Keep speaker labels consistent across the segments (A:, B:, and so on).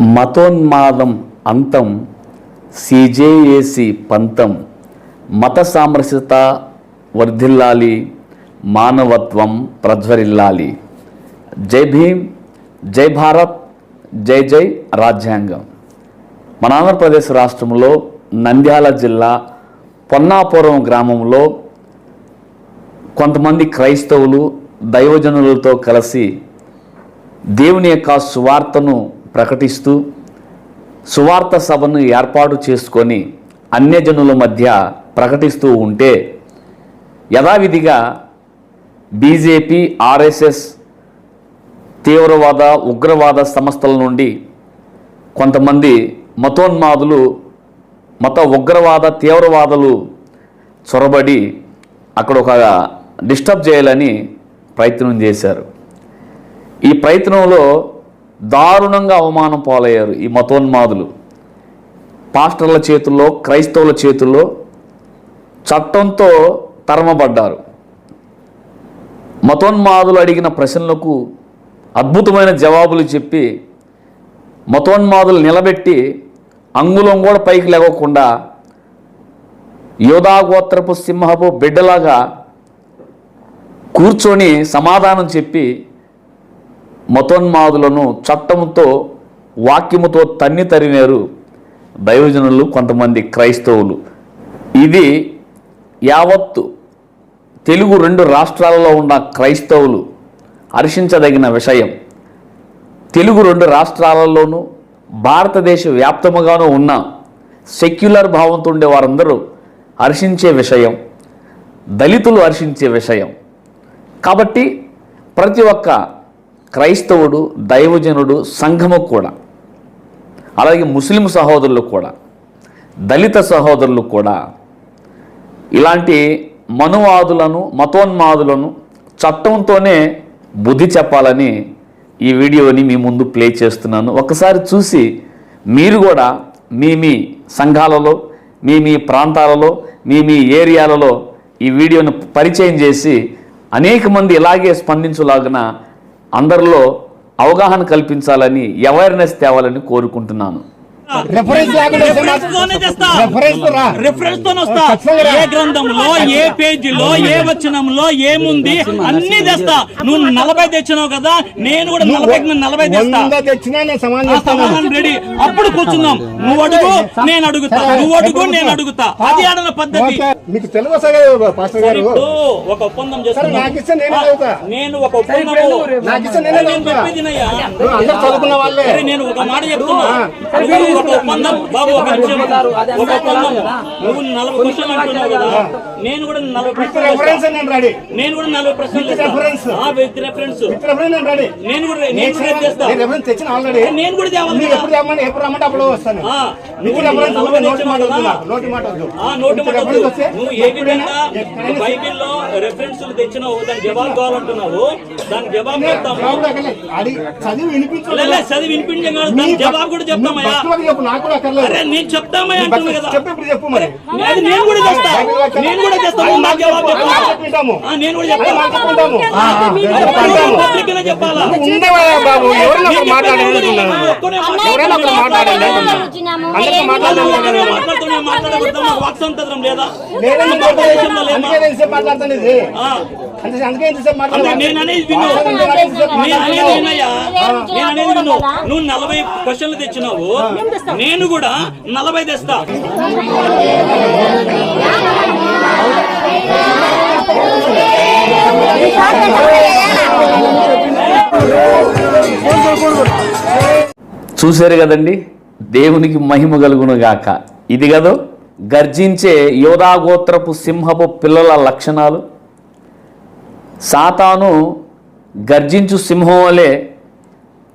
A: మతోన్మాదం అంతం సిజేఏసి పంతం మత సామరస్యత వర్ధిల్లాలి మానవత్వం ప్రజ్వరిల్లాలి. జై భీమ్ జై భారత్ జై జై రాజ్యాంగం. మన ఆంధ్రప్రదేశ్ రాష్ట్రంలో నంద్యాల జిల్లా పొన్నాపురం గ్రామంలో కొంతమంది క్రైస్తవులు దైవజనులతో కలిసి దేవుని యొక్క సువార్తను ప్రకటిస్తూ సువార్త సభను ఏర్పాటు చేసుకొని అన్యజనుల మధ్య ప్రకటిస్తూ ఉంటే యథావిధిగా బీజేపీ ఆర్ఎస్ఎస్ తీవ్రవాద ఉగ్రవాద సంస్థల నుండి కొంతమంది మతోన్మాదులు మత ఉగ్రవాద తీవ్రవాదులు చొరబడి అక్కడ ఒక డిస్టర్బ్ చేయాలని ప్రయత్నం చేశారు. ఈ ప్రయత్నంలో దారుణంగా అవమానం పాలయ్యారు ఈ మతోన్మాదులు. పాస్టర్ల చేతుల్లో క్రైస్తవుల చేతుల్లో చట్టంతో తరమబడ్డారు. మతోన్మాదులు అడిగిన ప్రశ్నలకు అద్భుతమైన జవాబులు చెప్పి మతోన్మాదులు నిలబెట్టి అంగుళం కూడా పైకి లేవకుండా యోధాగోత్రపు సింహపు బిడ్డలాగా కూర్చొని సమాధానం చెప్పి మతోన్మాదులను చట్టంతో వాక్యముతో తన్ని తరినారు దైవజనులు కొంతమంది క్రైస్తవులు. ఇది యావత్తు తెలుగు రెండు రాష్ట్రాలలో ఉన్న క్రైస్తవులు హర్షించదగిన విషయం. తెలుగు రెండు రాష్ట్రాలలోనూ భారతదేశ వ్యాప్తముగాను ఉన్న సెక్యులర్ భావంతో ఉండే వారందరూ హర్షించే విషయం దళితులు హర్షించే విషయం. కాబట్టి ప్రతి ఒక్క క్రైస్తవుడు దైవజనుడు సంఘము కూడా అలాగే ముస్లిం సహోదరులు కూడా దళిత సహోదరులు కూడా ఇలాంటి మనువాదులను మతోన్మాదులను చట్టంతోనే బుద్ధి చెప్పాలని ఈ వీడియోని మీ ముందు ప్లే చేస్తున్నాను. ఒకసారి చూసి మీరు కూడా మీ మీ సంఘాలలో మీ మీ ప్రాంతాలలో మీ మీ ఏరియాలలో ఈ వీడియోను పరిచయం చేసి అనేక మంది ఇలాగే స్పందించులాగున అందరిలో అవగాహన కల్పించాలని అవేర్నెస్ తేవాలని కోరుకుంటున్నాను.
B: రెఫరెన్స్
C: రెఫరెన్స్తో వస్తా. ఏ గ్రంథంలో ఏ పేజీలో ఏ వచనంలో ఏముంది? అన్ని తెస్తా. నువ్వు నలభై తెచ్చినావు కదా? నేను కూడా నలభై నలభై తెస్తా.
B: చేస్తాను
C: సమాధానం రెడీ. అప్పుడు కూర్చుందాం. నువ్వు అడుగు నేను అడుగుతా. నువ్వు అడుగు నేను అడుగుతా. అది ఆడన పద్ధతి.
B: మీకు తెలుగు పాస్టర్ గారు?
C: ఒక ఒప్పందం
B: ఇస్తే నేను
C: ఒక
B: నాకు ఇస్తే నేనే
C: ఒక మాట చెప్తున్నా. ఒక ఒప్పందం బాబు ఒక నిమిషం ఒక ఒప్పందం నువ్వు నలభై క్వశ్చన్ అంటున్నావు కదా. నేను కూడా నలభై ప్రశ్నలు
B: రెఫరెన్స్
C: వేస్తా.
B: నేను
C: కూడా నలభై ప్రశ్నలు
B: With reference.
C: వేస్తా. ఆ విత్ రెఫరెన్స్
B: రెఫరెన్స్ నేను
C: కూడా నేను కూడా చేస్తా.
B: నేను రెఫరెన్స్ తెచ్చిన ఆల్రెడీ
C: నేను కూడా తేవాలి
B: మీరు
C: కదా.
B: ఎప్పుడు రమ్మని ఎప్పుడు రమ్మంటే అప్పుడు వస్తాను.
C: ఆ,
B: నీకు
C: నువ్వు
B: రెఫరెన్స్
C: నలభై
B: నోటి మాట వద్దు. నోటి మాట వద్దు.
C: ఆ నోటి
B: నీకు
C: మాట
B: రెఫరెన్స్ వస్తే
C: నువ్వు ఏ
B: ఎప్పుడైనా
C: విధంగా
B: ఎక్కడైనా
C: బైబిల్లో రెఫరెన్స్లు తెచ్చినావు దాని జవాబు కావాలంటున్నావు దాని జవాబు చెప్తాము
B: చదివి వినిపించు.
C: లే, లే, చదివి వినిపించం కాదు దాని జవాబు కూడా చెప్తామయ్యా.
B: భక్తులకు చెప్పు నాకు కూడా అక్కర్లేదు.
C: అరే నేను చెప్తామయ్యా
B: నీ
C: అంటున్నా
B: భక్తులకు
C: కదా.
B: చెప్పు ఇప్పుడు చెప్పు మరి.
C: నేను కూడా చేస్తా. నేను కూడా చేస్తాను. జవాబు ఆ, నేను కూడా చెప్తాను.
B: చెప్పింటాము.
C: పబ్లిక్ గానే చెప్పాలా.
B: ఉండవయ్యా బాబు? ఎవరైనా
C: నేను
B: ఒకరు మాట్లాడండి
C: చెప్పేది
B: అంటున్నాను.
C: నువ్వు ఒక్కనే మాట్లాడు.
B: ఎవరైనా ఒకరు మాట్లాడండి అంటున్నాను. అందరితో
C: నువ్వు
B: మాట్లాడాలి
C: ఒక్కనే మాట్లాడుతూ నేను మాట్లాడకూడదు నాకు వాక్సంతరం లేదా?
B: నేనే నీకు
C: భారతదేశంలో లేమా?
B: అందుకే నేను ఇంతసేపు మాట్లాడతాను ఇది
C: నువ్వు నలభై క్వశ్చన్లు తెచ్చినావు. నేను కూడా నలభై తెస్తా.
A: చూశారు కదండి? దేవునికి మహిమ కలుగును గాక. ఇది కదో? గర్జించే యోధాగోత్రపు సింహపు పిల్లల లక్షణాలు. సాతాను గర్జించు సింహం వలె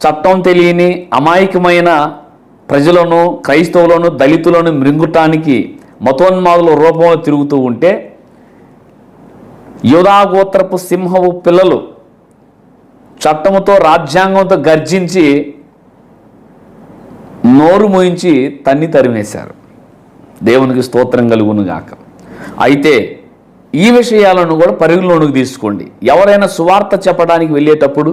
A: చట్టం తెలియని అమాయకమైన ప్రజలను క్రైస్తవులను దళితులను మృంగుటానికి మతోన్మాదుల రూపంలో తిరుగుతూ ఉంటే యోధాగోత్రపు సింహపు పిల్లలు చట్టముతో రాజ్యాంగంతో గర్జించి నోరు మోయించి తన్ని తరిమేశారు. దేవునికి స్తోత్రం కలుగును గాక అయితే ఈ విషయాలను కూడా పరిగణలోనికి తీసుకోండి. ఎవరైనా సువార్త చెప్పడానికి వెళ్ళేటప్పుడు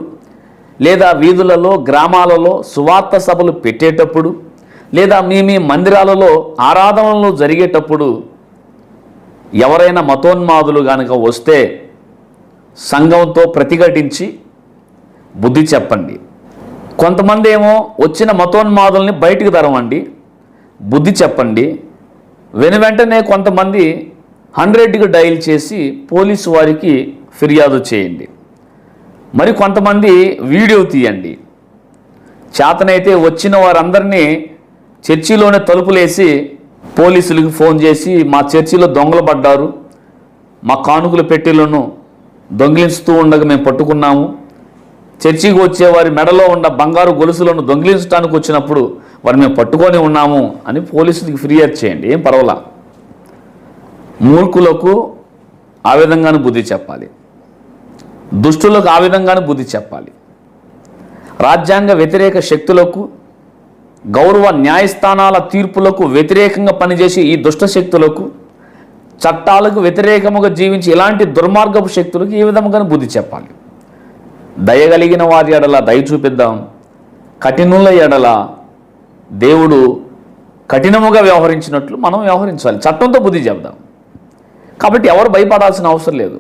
A: లేదా వీధులలో గ్రామాలలో సువార్త సభలు పెట్టేటప్పుడు లేదా మీ మీ మందిరాలలో ఆరాధనలు జరిగేటప్పుడు ఎవరైనా మతోన్మాదులు కనుక వస్తే సంఘంతో ప్రతిఘటించి బుద్ధి చెప్పండి. కొంతమంది ఏమో వచ్చిన మతోన్మాదుల్ని బయటికి తరవండి బుద్ధి చెప్పండి. వెను వెంటనే కొంతమంది హండ్రెడ్కి డయల్ చేసి పోలీసు వారికి ఫిర్యాదు చేయండి. మరి కొంతమంది వీడియో తీయండి. చేతనైతే వచ్చిన వారందరినీ చర్చిలోనే తలుపులేసి పోలీసులకు ఫోన్ చేసి మా చర్చిలో దొంగలు పడ్డారు. మా కానుకల పెట్టెలను దొంగిలించుతూ ఉండగా మేము పట్టుకున్నాము. చర్చికి వచ్చే వారి మెడలో ఉన్న బంగారు గొలుసులను దొంగిలించడానికి వచ్చినప్పుడు వారు మేము పట్టుకొని ఉన్నాము అని పోలీసులకి ఫిర్యాదు చేయండి. ఏం పర్వాలా? మూర్ఖులకు ఆ విధంగానే బుద్ధి చెప్పాలి. దుష్టులకు ఆ విధంగానే బుద్ధి చెప్పాలి. రాజ్యాంగ వ్యతిరేక శక్తులకు గౌరవ న్యాయస్థానాల తీర్పులకు వ్యతిరేకంగా పనిచేసే ఈ దుష్ట శక్తులకు చట్టాలకు వ్యతిరేకముగా జీవించి ఇలాంటి దుర్మార్గపు శక్తులకు ఈ విధముగా బుద్ధి చెప్పాలి. దయగలిగిన వారి ఎడల దయ చూపిద్దాం. కఠినుల ఎడల దేవుడు కఠినముగా వ్యవహరించినట్లు మనం వ్యవహరించాలి. చట్టంతో బుద్ధి చెప్దాం. కాబట్టి ఎవరు భయపడాల్సిన అవసరం లేదు.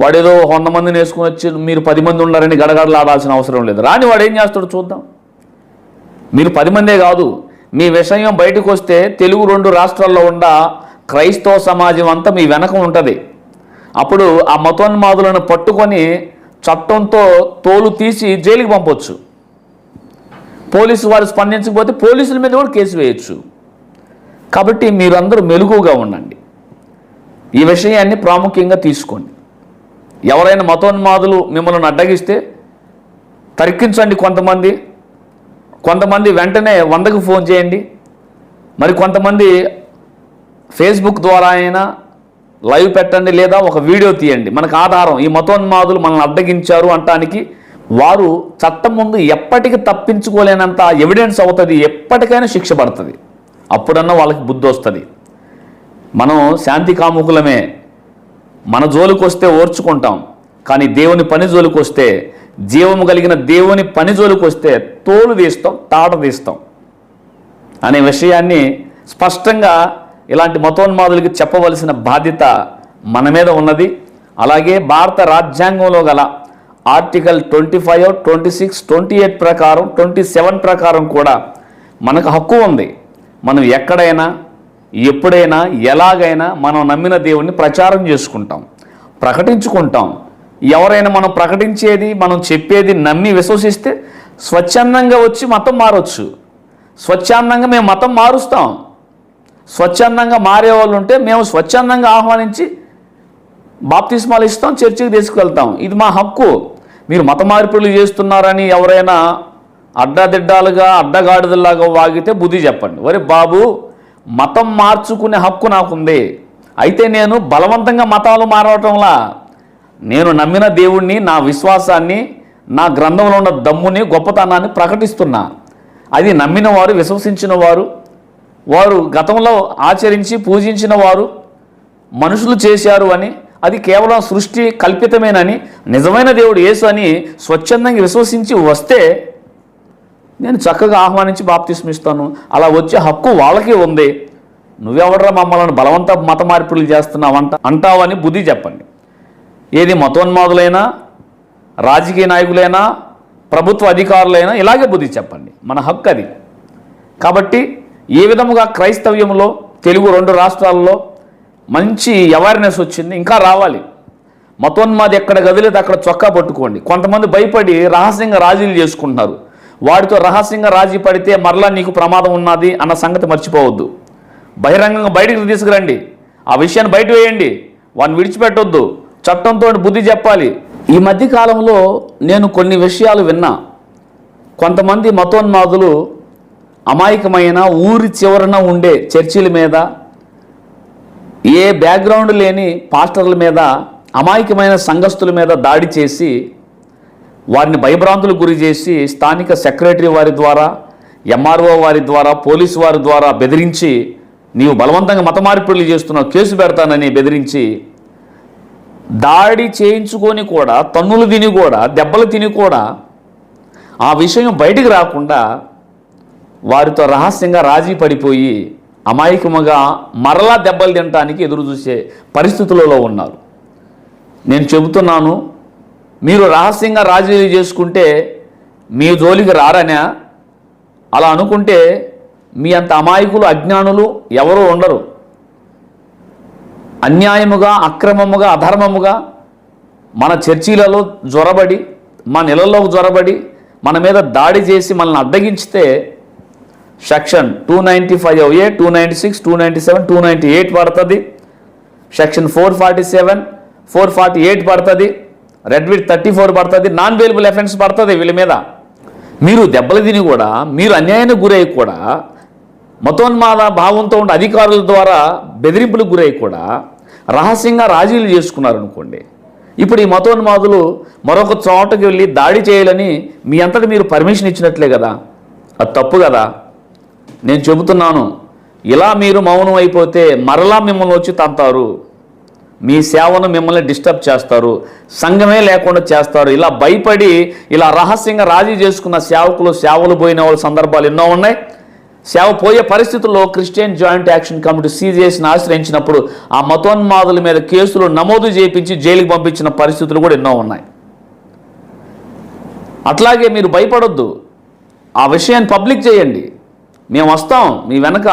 A: వాడేదో వంద మందిని వేసుకుని వచ్చి మీరు పది మంది ఉన్నారని గడగడలాడాల్సిన అవసరం లేదు. రాని వాడు ఏం చేస్తాడు చూద్దాం. మీరు పది మందే కాదు మీ విషయం బయటకు వస్తే తెలుగు రెండు రాష్ట్రాల్లో ఉన్న క్రైస్తవ సమాజం అంతా మీ వెనక ఉంటుంది. అప్పుడు ఆ మతోన్మాదులను పట్టుకొని చట్టంతో తోలు తీసి జైలుకి పంపొచ్చు. పోలీసు వారు స్పందించకపోతే పోలీసుల మీద కూడా కేసు వేయచ్చు. కాబట్టి మీరందరూ మెలుగుగా ఉండండి. ఈ విషయాన్ని ప్రాముఖ్యంగా తీసుకోండి. ఎవరైనా మతోన్మాదులు మిమ్మల్ని అడ్డగిస్తే తర్కించండి కొంతమంది. కొంతమంది వెంటనే వందకు ఫోన్ చేయండి. మరి కొంతమంది ఫేస్బుక్ ద్వారా అయినా లైవ్ పెట్టండి లేదా ఒక వీడియో తీయండి. మనకు ఆధారం ఈ మతోన్మాదులు మనల్ని అడ్డగించారు అంటానికి వారు చట్టం ముందు ఎప్పటికి తప్పించుకోలేనంత ఎవిడెన్స్ అవుతుంది ఎప్పటికైనా శిక్ష పడుతుంది. అప్పుడన్నా వాళ్ళకి బుద్ధి వస్తుంది. మనం శాంతి కాముకులమే. మన జోలికొస్తే ఓర్చుకుంటాం. కానీ దేవుని పని జోలికొస్తే జీవము కలిగిన దేవుని పని జోలికొస్తే తోలు తీస్తాం తాట తీస్తాం. అనే విషయాన్ని స్పష్టంగా ఇలాంటి మతోన్మాదులకి చెప్పవలసిన బాధ్యత మన మీద ఉన్నది. అలాగే భారత రాజ్యాంగంలో గల article twenty five twenty six twenty eight ప్రకారం ట్వంటీ సెవెన్ ప్రకారం కూడా మనకు హక్కు ఉంది. మనం ఎక్కడైనా ఎప్పుడైనా ఎలాగైనా మనం నమ్మిన దేవుణ్ణి ప్రచారం చేసుకుంటాం ప్రకటించుకుంటాం. ఎవరైనా మనం ప్రకటించేది మనం చెప్పేది నమ్మి విశ్వసిస్తే స్వచ్ఛందంగా వచ్చి మతం మారొచ్చు. స్వచ్ఛందంగా మేము మతం మారుస్తాం. స్వచ్ఛందంగా మారే వాళ్ళు ఉంటే మేము స్వచ్ఛందంగా ఆహ్వానించి బాప్తిస్మాలు ఇస్తాం చర్చికి తీసుకువెళ్తాం ఇది మా హక్కు. మీరు మత మార్పులు చేస్తున్నారని ఎవరైనా అడ్డదిడ్డాలుగా అడ్డగాడిదలాగా వాగితే బుద్ధి చెప్పండి. వరే బాబు మతం మార్చుకునే హక్కు నాకుంది. అయితే నేను బలవంతంగా మతాలు మారవటంలా నేను నమ్మిన దేవుణ్ణి నా విశ్వాసాన్ని నా గ్రంథంలో ఉన్న దమ్ముని గొప్పతనాన్ని ప్రకటిస్తున్నా. అది నమ్మిన వారు విశ్వసించిన వారు వారు గతంలో ఆచరించి పూజించిన వారు మనుషులు చేశారు అని అది కేవలం సృష్టి కల్పితమేనని నిజమైన దేవుడు యేసు అని స్వచ్ఛందంగా విశ్వసించి వస్తే నేను చక్కగా ఆహ్వానించి బాప్తిస్మిస్తాను అలా వచ్చే హక్కు వాళ్ళకే ఉంది. నువ్వెవడరా మమ్మల్ని బలవంత మత మార్పులు చేస్తున్నావంట? అంటావని బుద్ధి చెప్పండి. ఏది మతోన్మాదులైనా రాజకీయ నాయకులైనా ప్రభుత్వ అధికారులైనా ఇలాగే బుద్ధి చెప్పండి. మన హక్కు అది. కాబట్టి ఏ విధముగా క్రైస్తవ్యంలో తెలుగు రెండు రాష్ట్రాల్లో మంచి అవేర్నెస్ వచ్చింది ఇంకా రావాలి. మతోన్మాది ఎక్కడ గదిలేదు అక్కడ చొక్కా పట్టుకోండి. కొంతమంది భయపడి రహస్యంగా రాజీలు చేసుకుంటున్నారు. వాడితో రహస్యంగా రాజీ పడితే మరలా నీకు ప్రమాదం ఉన్నది అన్న సంగతి మర్చిపోవద్దు. బహిరంగంగా బయటికి తీసుకురండి. ఆ విషయాన్ని బయట వేయండి. వాడిని విడిచిపెట్టొద్దు. చట్టంతో బుద్ధి చెప్పాలి. ఈ మధ్య కాలంలో నేను కొన్ని విషయాలు విన్నా. కొంతమంది మతోన్మాదులు అమాయకమైన ఊరి చివరన ఉండే చర్చిల మీద ఏ బ్యాక్గ్రౌండ్ లేని పాస్టర్ల మీద అమాయకమైన సంఘస్థుల మీద దాడి చేసి వారిని భయభ్రాంతులకు గురి చేసి స్థానిక సెక్రటరీ వారి ద్వారా ఎంఆర్ఓ వారి ద్వారా పోలీసు వారి ద్వారా బెదిరించి నీవు బలవంతంగా మత మార్పిడులు చేస్తున్నావు కేసు పెడతానని బెదిరించి దాడి చేయించుకొని కూడా తన్నులు తిని కూడా దెబ్బలు తిని కూడా ఆ విషయం బయటికి రాకుండా వారితో రహస్యంగా రాజీ పడిపోయి అమాయకముగా మరలా దెబ్బలు తినటానికి ఎదురు చూసే పరిస్థితులలో ఉన్నారు. నేను చెబుతున్నాను మీరు రహస్యంగా రాజీ చేసుకుంటే మీ జోలికి రారనా అలా అనుకుంటే మీ అంత అమాయకులు అజ్ఞానులు ఎవరూ ఉండరు. అన్యాయముగా అక్రమముగా అధర్మముగా మన చర్చీలలో జ్వరబడి మన ఇళ్ళలోకి జ్వరబడి మన మీద దాడి చేసి మనల్ని అడ్డగించితే section two ninety five A two ninety six two ninety seven two ninety eight పడుతుంది. Section four forty seven four forty eight పడుతుంది. రెడ్ విత్ థర్టీ ఫోర్ పడుతుంది నాన్ వేలబుల్ ఎఫెన్స్ పడుతుంది వీళ్ళ మీద. మీరు దెబ్బలు తిని కూడా మీరు అన్యాయానికి గురై కూడా మతోన్మాద భావంతో ఉండే అధికారుల ద్వారా బెదిరింపులకు గురై కూడా రహస్యంగా రాజీలు చేసుకున్నారు అనుకోండి ఇప్పుడు ఈ మతోన్మాదులు మరొక చోటకి వెళ్ళి దాడి చేయాలని మీ అంతటి మీరు పర్మిషన్ ఇచ్చినట్లే కదా. అది తప్పు కదా. నేను చెబుతున్నాను ఇలా మీరు మౌనం అయిపోతే మరలా మిమ్మల్ని వచ్చి తంతారు. మీ సేవను మిమ్మల్ని డిస్టర్బ్ చేస్తారు సంఘమే లేకుండా చేస్తారు. ఇలా భయపడి ఇలా రహస్యంగా రాజీ చేసుకున్న సేవకులు సేవలు పోయిన వాళ్ళ సందర్భాలు ఎన్నో ఉన్నాయి. సేవ పోయే పరిస్థితుల్లో క్రిస్టియన్ జాయింట్ యాక్షన్ కమిటీ సీజేస్ని ఆశ్రయించినప్పుడు ఆ మతోన్మాదుల మీద కేసులు నమోదు చేయించి జైలుకి పంపించిన పరిస్థితులు కూడా ఎన్నో ఉన్నాయి. అట్లాగే మీరు భయపడొద్దు. ఆ విషయాన్ని పబ్లిక్ చేయండి. మేము వస్తాం. మీ వెనక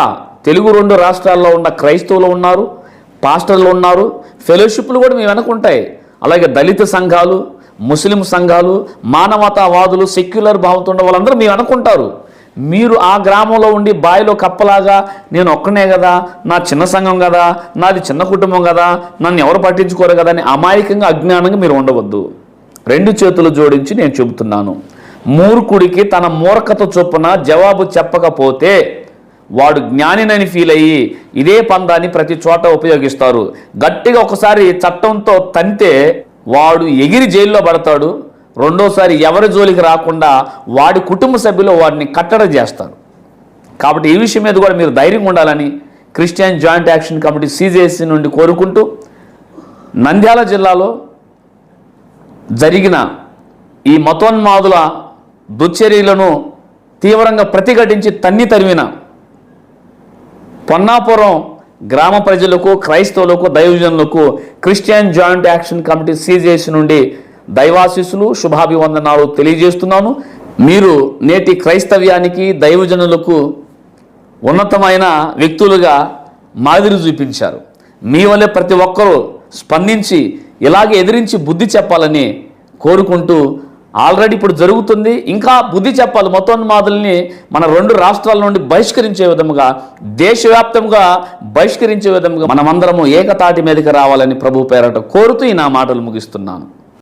A: తెలుగు రెండు రాష్ట్రాల్లో ఉన్న క్రైస్తవులు ఉన్నారు. పాస్టర్లు ఉన్నారు ఫెలోషిప్లు కూడా మీ వెనక ఉంటాయి. అలాగే దళిత సంఘాలు ముస్లిం సంఘాలు మానవతావాదులు సెక్యులర్ భావంతో ఉన్న వాళ్ళందరూ మీ వెనకుంటారు మీరు ఆ గ్రామంలో ఉండి బాయిలో కప్పలాగా నేను ఒక్కనే కదా నా చిన్న సంఘం కదా నాది చిన్న కుటుంబం కదా నన్ను ఎవరు పట్టించుకోరు కదా అని అమాయకంగా అజ్ఞానంగా మీరు ఉండవద్దు. రెండు చేతులు జోడించి నేను చెబుతున్నాను. మూర్ఖుడికి తన మూర్ఖత చొప్పున జవాబు చెప్పకపోతే వాడు జ్ఞానినని ఫీల్ అయ్యి ఇదే పందాన్ని ప్రతి చోట ఉపయోగిస్తారు. గట్టిగా ఒకసారి చట్టంతో తంతే వాడు ఎగిరి జైల్లో పడతాడు. రెండోసారి ఎవరి జోలికి రాకుండా వాడి కుటుంబ సభ్యులు వాడిని కట్టడ చేస్తారు. కాబట్టి ఈ విషయం మీద కూడా మీరు ధైర్యంగా ఉండాలని Christian joint action committee CJC నుండి కోరుకుంటూ నంద్యాల జిల్లాలో జరిగిన ఈ మతోన్మాదుల దుశ్చర్యలను తీవ్రంగా ప్రతిఘటించి తన్ని తరిమిన పొన్నాపురం గ్రామ ప్రజలకు క్రైస్తవులకు దైవజనులకు Christian joint action committee CJC నుండి దైవాశీస్సులు శుభాభివందనాలు తెలియజేస్తున్నాను. మీరు నేటి క్రైస్తవ్యానికి దైవజనులకు ఉన్నతమైన వ్యక్తులుగా మాదిరి చూపించారు. మీ వల్లే ప్రతి ఒక్కరూ స్పందించి ఇలాగే ఎదిరించి బుద్ధి చెప్పాలని కోరుకుంటూ ఆల్రెడీ ఇప్పుడు జరుగుతుంది. ఇంకా బుద్ధి చెప్పాలి. మతోన్మాదుల్ని మన రెండు రాష్ట్రాల నుండి బహిష్కరించే విధముగా దేశవ్యాప్తంగా బహిష్కరించే విధముగా మనమందరము ఏకతాటి మీదకి రావాలని ప్రభు పేరట కోరుతూ ఈ నా మాటలు ముగిస్తున్నాను.